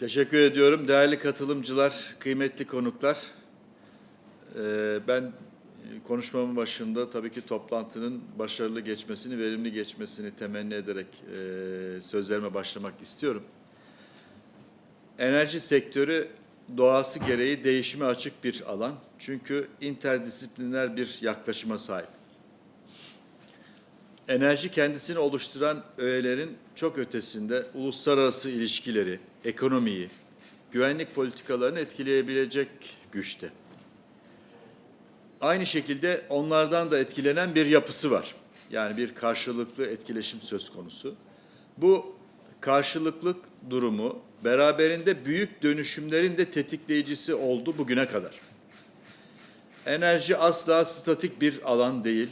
Teşekkür ediyorum. Değerli katılımcılar, kıymetli konuklar. Ee, Ben e, konuşmamın başında tabii ki toplantının başarılı geçmesini, verimli geçmesini temenni ederek e, sözlerime başlamak istiyorum. Enerji sektörü doğası gereği değişime açık bir alan. Çünkü interdisipliner bir yaklaşıma sahip. Enerji kendisini oluşturan öğelerin çok ötesinde uluslararası ilişkileri, ekonomiyi, güvenlik politikalarını etkileyebilecek güçte. Aynı şekilde onlardan da etkilenen bir yapısı var. Yani bir karşılıklı etkileşim söz konusu. Bu karşılıklık durumu beraberinde büyük dönüşümlerin de tetikleyicisi oldu bugüne kadar. Enerji asla statik bir alan değil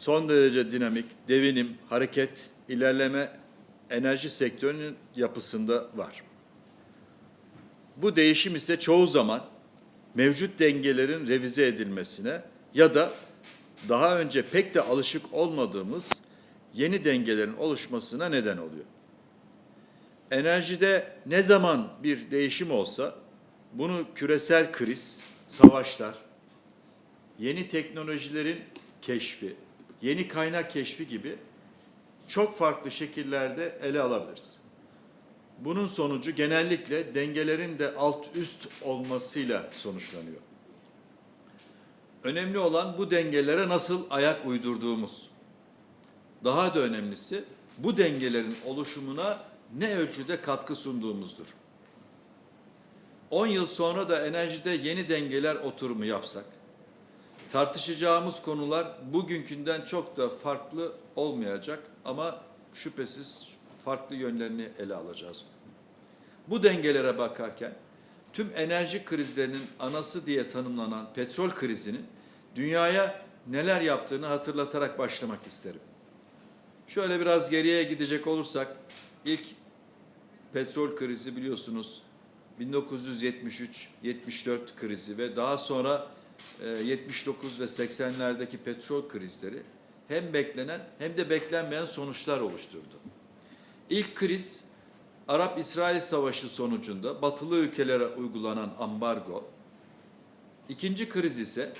son derece dinamik, devinim, hareket, ilerleme enerji sektörünün yapısında var. Bu değişim ise çoğu zaman mevcut dengelerin revize edilmesine ya da daha önce pek de alışık olmadığımız yeni dengelerin oluşmasına neden oluyor. Enerjide ne zaman bir değişim olsa bunu küresel kriz, savaşlar, yeni teknolojilerin keşfi, yeni kaynak keşfi gibi çok farklı şekillerde ele alabiliriz. Bunun sonucu genellikle dengelerin de alt üst olmasıyla sonuçlanıyor. Önemli olan bu dengelere nasıl ayak uydurduğumuz. Daha da önemlisi bu dengelerin oluşumuna ne ölçüde katkı sunduğumuzdur. 10 yıl sonra da enerjide yeni dengeler oturumu yapsak, tartışacağımız konular bugünkünden çok da farklı olmayacak ama şüphesiz farklı yönlerini ele alacağız. Bu dengelere bakarken tüm enerji krizlerinin anası diye tanımlanan petrol krizinin dünyaya neler yaptığını hatırlatarak başlamak isterim. Şöyle biraz geriye gidecek olursak ilk petrol krizi biliyorsunuz 1973-74 krizi ve daha sonra e, 79 ve 80'lerdeki petrol krizleri hem beklenen hem de beklenmeyen sonuçlar oluşturdu. İlk kriz Arap-İsrail Savaşı sonucunda batılı ülkelere uygulanan ambargo. İkinci kriz ise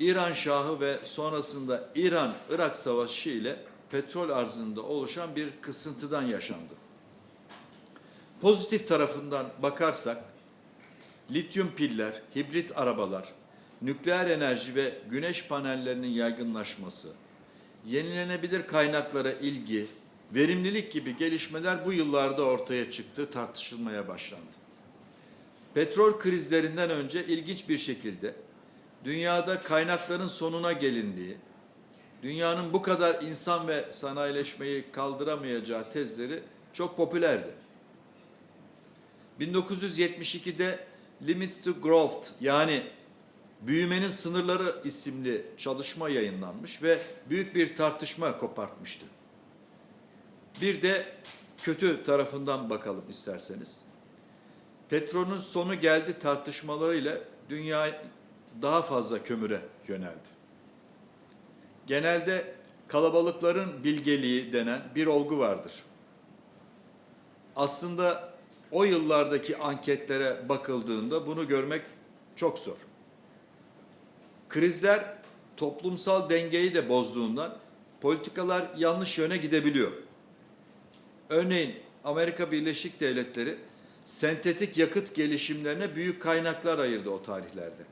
İran Şahı ve sonrasında İran-Irak Savaşı ile petrol arzında oluşan bir kısıntıdan yaşandı. Pozitif tarafından bakarsak lityum piller, hibrit arabalar, nükleer enerji ve güneş panellerinin yaygınlaşması, yenilenebilir kaynaklara ilgi, verimlilik gibi gelişmeler bu yıllarda ortaya çıktı, tartışılmaya başlandı. Petrol krizlerinden önce ilginç bir şekilde dünyada kaynakların sonuna gelindiği, dünyanın bu kadar insan ve sanayileşmeyi kaldıramayacağı tezleri çok popülerdi. 1972'de Limits to Growth yani Büyümenin Sınırları isimli çalışma yayınlanmış ve büyük bir tartışma kopartmıştı. Bir de kötü tarafından bakalım isterseniz. Petrolün sonu geldi tartışmalarıyla dünya daha fazla kömüre yöneldi. Genelde kalabalıkların bilgeliği denen bir olgu vardır. Aslında o yıllardaki anketlere bakıldığında bunu görmek çok zor. Krizler toplumsal dengeyi de bozduğundan politikalar yanlış yöne gidebiliyor. Örneğin Amerika Birleşik Devletleri sentetik yakıt gelişimlerine büyük kaynaklar ayırdı o tarihlerde.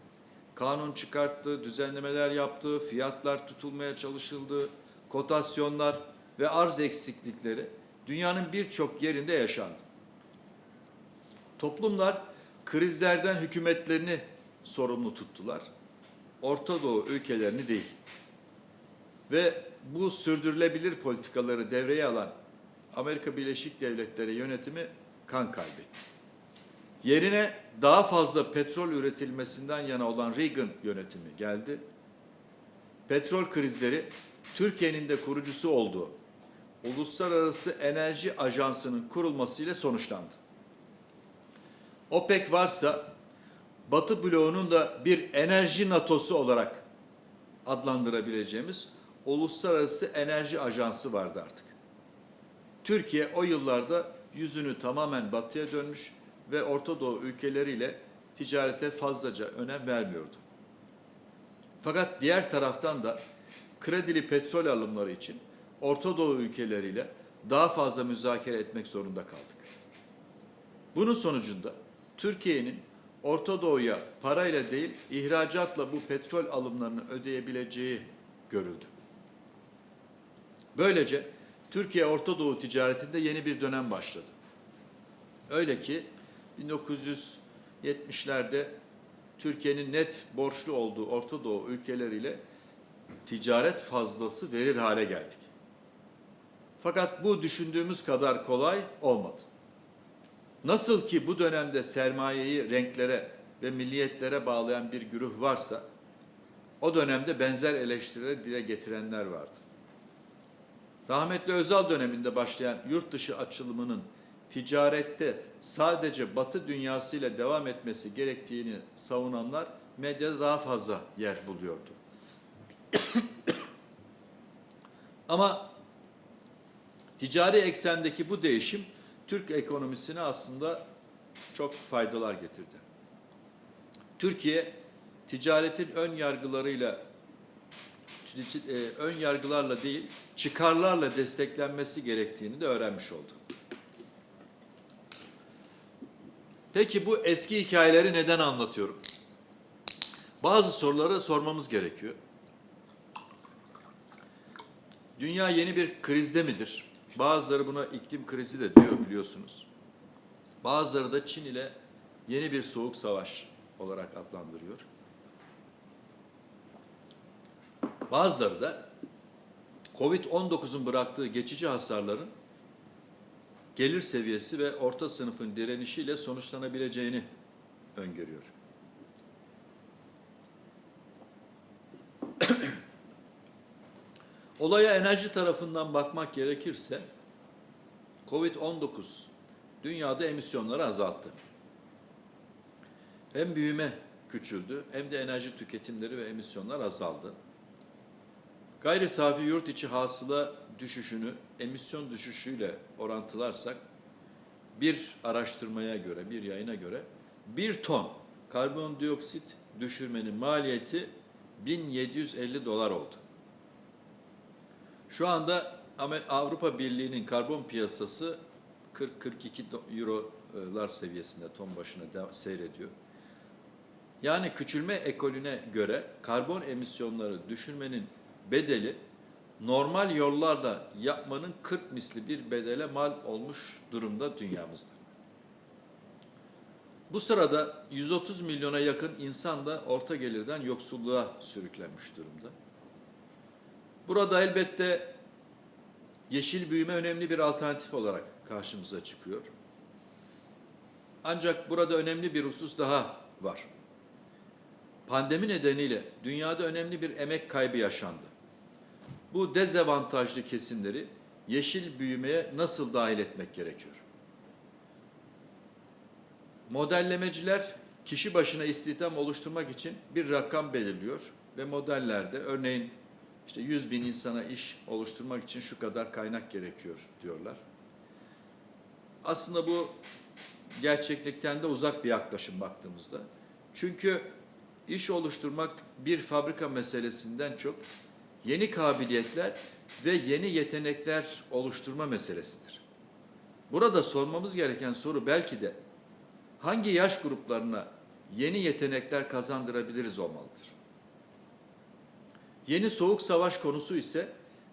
Kanun çıkarttı, düzenlemeler yaptı, fiyatlar tutulmaya çalışıldı, kotasyonlar ve arz eksiklikleri dünyanın birçok yerinde yaşandı. Toplumlar krizlerden hükümetlerini sorumlu tuttular. Orta Doğu ülkelerini değil. Ve bu sürdürülebilir politikaları devreye alan Amerika Birleşik Devletleri yönetimi kan kaybetti. Yerine daha fazla petrol üretilmesinden yana olan Reagan yönetimi geldi. Petrol krizleri Türkiye'nin de kurucusu olduğu Uluslararası Enerji Ajansı'nın kurulmasıyla sonuçlandı. OPEC varsa Batı bloğunun da bir enerji NATO'su olarak adlandırabileceğimiz Uluslararası Enerji Ajansı vardı artık. Türkiye o yıllarda yüzünü tamamen batıya dönmüş ve Orta Doğu ülkeleriyle ticarete fazlaca önem vermiyordu. Fakat diğer taraftan da kredili petrol alımları için Orta Doğu ülkeleriyle daha fazla müzakere etmek zorunda kaldık. Bunun sonucunda Türkiye'nin Orta Doğu'ya parayla değil ihracatla bu petrol alımlarını ödeyebileceği görüldü. Böylece Türkiye Orta Doğu ticaretinde yeni bir dönem başladı. Öyle ki 1970'lerde Türkiye'nin net borçlu olduğu Orta Doğu ülkeleriyle ticaret fazlası verir hale geldik. Fakat bu düşündüğümüz kadar kolay olmadı. Nasıl ki bu dönemde sermayeyi renklere ve milliyetlere bağlayan bir güruh varsa, o dönemde benzer eleştirileri dile getirenler vardı. Rahmetli Özal döneminde başlayan yurt dışı açılımının ticarette sadece Batı dünyasıyla devam etmesi gerektiğini savunanlar medyada daha fazla yer buluyordu. Ama ticari eksendeki bu değişim Türk ekonomisine aslında çok faydalar getirdi. Türkiye ticaretin ön yargılarıyla e, ön yargılarla değil çıkarlarla desteklenmesi gerektiğini de öğrenmiş oldu. Peki bu eski hikayeleri neden anlatıyorum? Bazı soruları sormamız gerekiyor. Dünya yeni bir krizde midir? Bazıları buna iklim krizi de diyor biliyorsunuz. Bazıları da Çin ile yeni bir soğuk savaş olarak adlandırıyor. Bazıları da Covid-19'un bıraktığı geçici hasarların gelir seviyesi ve orta sınıfın direnişiyle sonuçlanabileceğini öngörüyor. Olaya enerji tarafından bakmak gerekirse Covid-19 dünyada emisyonları azalttı. Hem büyüme küçüldü hem de enerji tüketimleri ve emisyonlar azaldı. Gayri safi yurt içi hasıla düşüşünü emisyon düşüşüyle orantılarsak bir araştırmaya göre, bir yayına göre bir ton karbondioksit düşürmenin maliyeti 1750 dolar oldu. Şu anda Avrupa Birliği'nin karbon piyasası 40-42 eurolar seviyesinde ton başına seyrediyor. Yani küçülme ekolüne göre karbon emisyonları düşürmenin bedeli normal yollarla yapmanın 40 misli bir bedele mal olmuş durumda dünyamızda. Bu sırada 130 milyona yakın insan da orta gelirden yoksulluğa sürüklenmiş durumda. Burada elbette yeşil büyüme önemli bir alternatif olarak karşımıza çıkıyor. Ancak burada önemli bir husus daha var. Pandemi nedeniyle dünyada önemli bir emek kaybı yaşandı. Bu dezavantajlı kesimleri yeşil büyümeye nasıl dahil etmek gerekiyor? Modellemeciler kişi başına istihdam oluşturmak için bir rakam belirliyor ve modellerde örneğin işte 100 bin insana iş oluşturmak için şu kadar kaynak gerekiyor diyorlar. Aslında bu gerçeklikten de uzak bir yaklaşım baktığımızda. Çünkü iş oluşturmak bir fabrika meselesinden çok yeni kabiliyetler ve yeni yetenekler oluşturma meselesidir. Burada sormamız gereken soru belki de hangi yaş gruplarına yeni yetenekler kazandırabiliriz olmalıdır. Yeni soğuk savaş konusu ise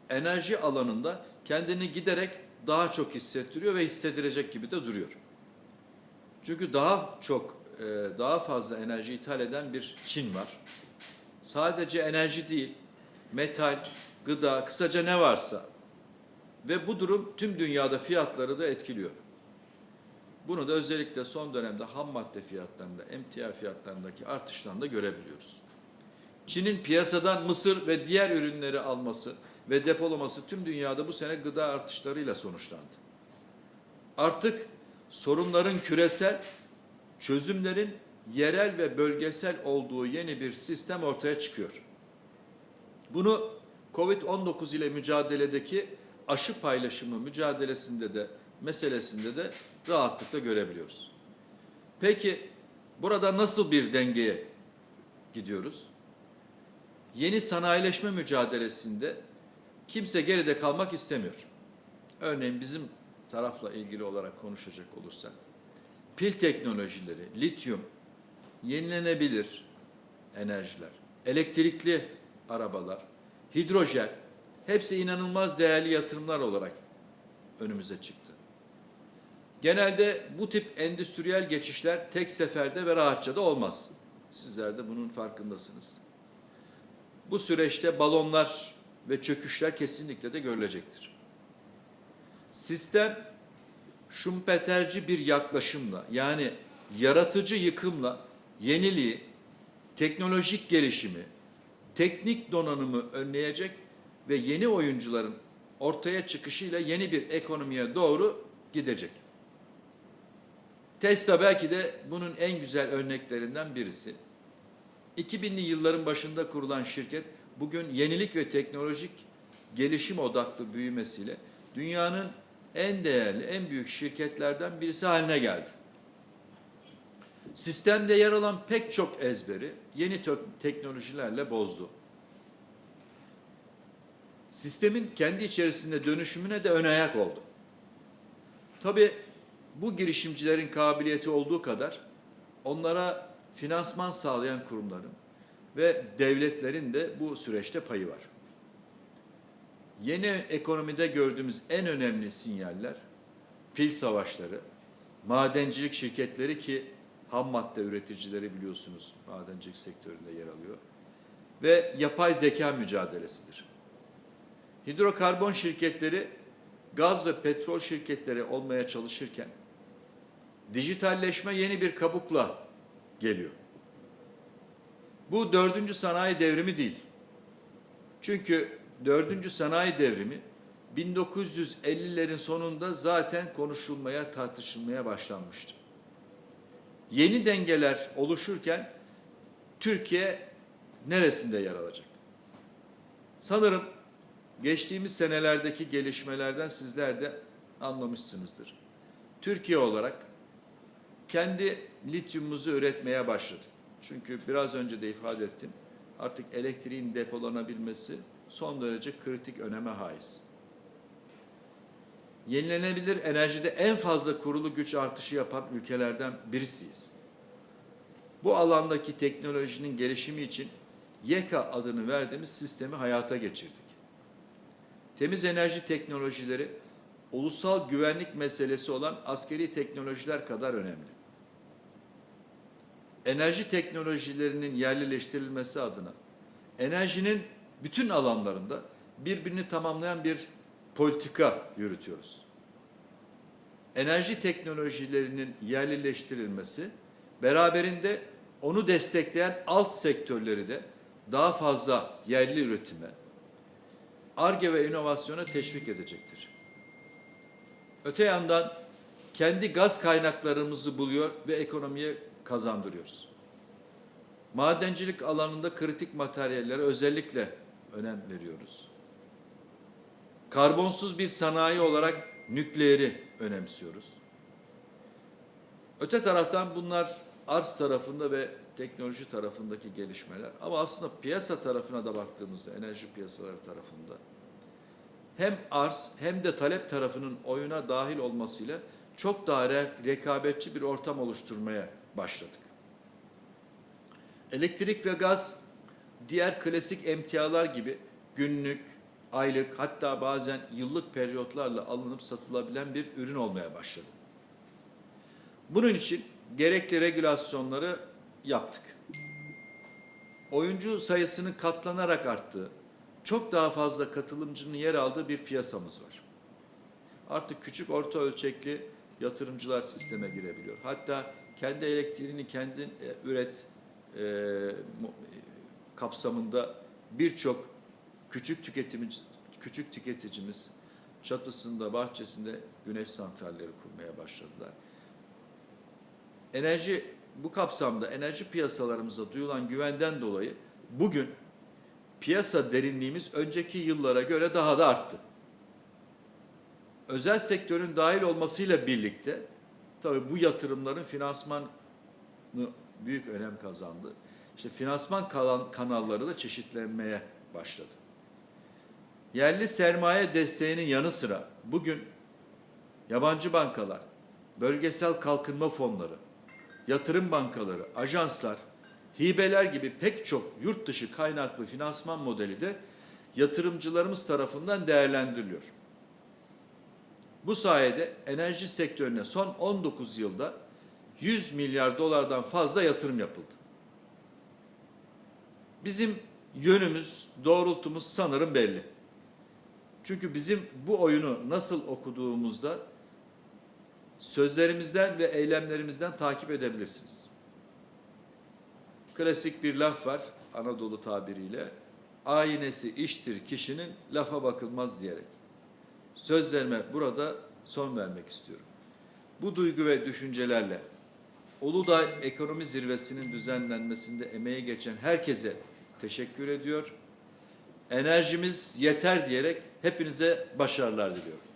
enerji alanında kendini giderek daha çok hissettiriyor ve hissedirecek gibi de duruyor. Çünkü daha çok, e, daha fazla enerji ithal eden bir Çin var. Sadece enerji değil, metal, gıda, kısaca ne varsa ve bu durum tüm dünyada fiyatları da etkiliyor. Bunu da özellikle son dönemde ham madde fiyatlarında, emtia fiyatlarındaki artıştan da görebiliyoruz. Çin'in piyasadan mısır ve diğer ürünleri alması ve depolaması tüm dünyada bu sene gıda artışlarıyla sonuçlandı. Artık sorunların küresel, çözümlerin yerel ve bölgesel olduğu yeni bir sistem ortaya çıkıyor. Bunu Covid-19 ile mücadeledeki aşı paylaşımı mücadelesinde de meselesinde de rahatlıkla görebiliyoruz. Peki burada nasıl bir dengeye gidiyoruz? Yeni sanayileşme mücadelesinde kimse geride kalmak istemiyor. Örneğin bizim tarafla ilgili olarak konuşacak olursak, pil teknolojileri, lityum, yenilenebilir enerjiler, elektrikli arabalar, hidrojen, hepsi inanılmaz değerli yatırımlar olarak önümüze çıktı. Genelde bu tip endüstriyel geçişler tek seferde ve rahatça da olmaz. Sizler de bunun farkındasınız. Bu süreçte balonlar ve çöküşler kesinlikle de görülecektir. Sistem şumpeterci bir yaklaşımla yani yaratıcı yıkımla yeniliği, teknolojik gelişimi, teknik donanımı önleyecek ve yeni oyuncuların ortaya çıkışıyla yeni bir ekonomiye doğru gidecek. Tesla belki de bunun en güzel örneklerinden birisi. 2000'li yılların başında kurulan şirket bugün yenilik ve teknolojik gelişim odaklı büyümesiyle dünyanın en değerli, en büyük şirketlerden birisi haline geldi. Sistemde yer alan pek çok ezberi yeni teknolojilerle bozdu. Sistemin kendi içerisinde dönüşümüne de ön ayak oldu. Tabii bu girişimcilerin kabiliyeti olduğu kadar onlara finansman sağlayan kurumların ve devletlerin de bu süreçte payı var. Yeni ekonomide gördüğümüz en önemli sinyaller pil savaşları, madencilik şirketleri ki ham madde üreticileri biliyorsunuz madencilik sektöründe yer alıyor ve yapay zeka mücadelesidir. Hidrokarbon şirketleri gaz ve petrol şirketleri olmaya çalışırken dijitalleşme yeni bir kabukla geliyor. Bu dördüncü sanayi devrimi değil. Çünkü dördüncü sanayi devrimi 1950'lerin sonunda zaten konuşulmaya, tartışılmaya başlanmıştı. Yeni dengeler oluşurken Türkiye neresinde yer alacak? Sanırım geçtiğimiz senelerdeki gelişmelerden sizler de anlamışsınızdır. Türkiye olarak kendi lityumumuzu üretmeye başladık. Çünkü biraz önce de ifade ettim. Artık elektriğin depolanabilmesi son derece kritik öneme haiz. Yenilenebilir enerjide en fazla kurulu güç artışı yapan ülkelerden birisiyiz. Bu alandaki teknolojinin gelişimi için YEKA adını verdiğimiz sistemi hayata geçirdik. Temiz enerji teknolojileri ulusal güvenlik meselesi olan askeri teknolojiler kadar önemli. Enerji teknolojilerinin yerlileştirilmesi adına enerjinin bütün alanlarında birbirini tamamlayan bir politika yürütüyoruz. Enerji teknolojilerinin yerlileştirilmesi beraberinde onu destekleyen alt sektörleri de daha fazla yerli üretime, ARGE ve inovasyona teşvik edecektir. Öte yandan kendi gaz kaynaklarımızı buluyor ve ekonomiye kazandırıyoruz. Madencilik alanında kritik materyallere özellikle önem veriyoruz. Karbonsuz bir sanayi olarak nükleeri önemsiyoruz. Öte taraftan bunlar arz tarafında ve teknoloji tarafındaki gelişmeler ama aslında piyasa tarafına da baktığımızda enerji piyasaları tarafında hem arz hem de talep tarafının oyuna dahil olmasıyla çok daha re- rekabetçi bir ortam oluşturmaya başladık. Elektrik ve gaz diğer klasik emtialar gibi günlük, aylık hatta bazen yıllık periyotlarla alınıp satılabilen bir ürün olmaya başladı. Bunun için gerekli regülasyonları yaptık. Oyuncu sayısının katlanarak arttığı, çok daha fazla katılımcının yer aldığı bir piyasamız var. Artık küçük orta ölçekli yatırımcılar sisteme girebiliyor. Hatta kendi elektriğini kendin e, üret e, e, kapsamında birçok küçük tüketimici küçük tüketicimiz çatısında, bahçesinde güneş santralleri kurmaya başladılar. Enerji bu kapsamda enerji piyasalarımıza duyulan güvenden dolayı bugün piyasa derinliğimiz önceki yıllara göre daha da arttı. özel sektörün dahil olmasıyla birlikte tabii bu yatırımların finansmanı büyük önem kazandı. İşte finansman kalan kanalları da çeşitlenmeye başladı. Yerli sermaye desteğinin yanı sıra bugün yabancı bankalar, bölgesel kalkınma fonları, yatırım bankaları, ajanslar, hibeler gibi pek çok yurt dışı kaynaklı finansman modeli de yatırımcılarımız tarafından değerlendiriliyor. Bu sayede enerji sektörüne son 19 yılda 100 milyar dolardan fazla yatırım yapıldı. Bizim yönümüz, doğrultumuz sanırım belli. Çünkü bizim bu oyunu nasıl okuduğumuzda sözlerimizden ve eylemlerimizden takip edebilirsiniz. Klasik bir laf var Anadolu tabiriyle. Aynesi iştir kişinin lafa bakılmaz diyerek. Sözlerime burada son vermek istiyorum. Bu duygu ve düşüncelerle Uludağ Ekonomi Zirvesi'nin düzenlenmesinde emeği geçen herkese teşekkür ediyor. Enerjimiz yeter diyerek hepinize başarılar diliyorum.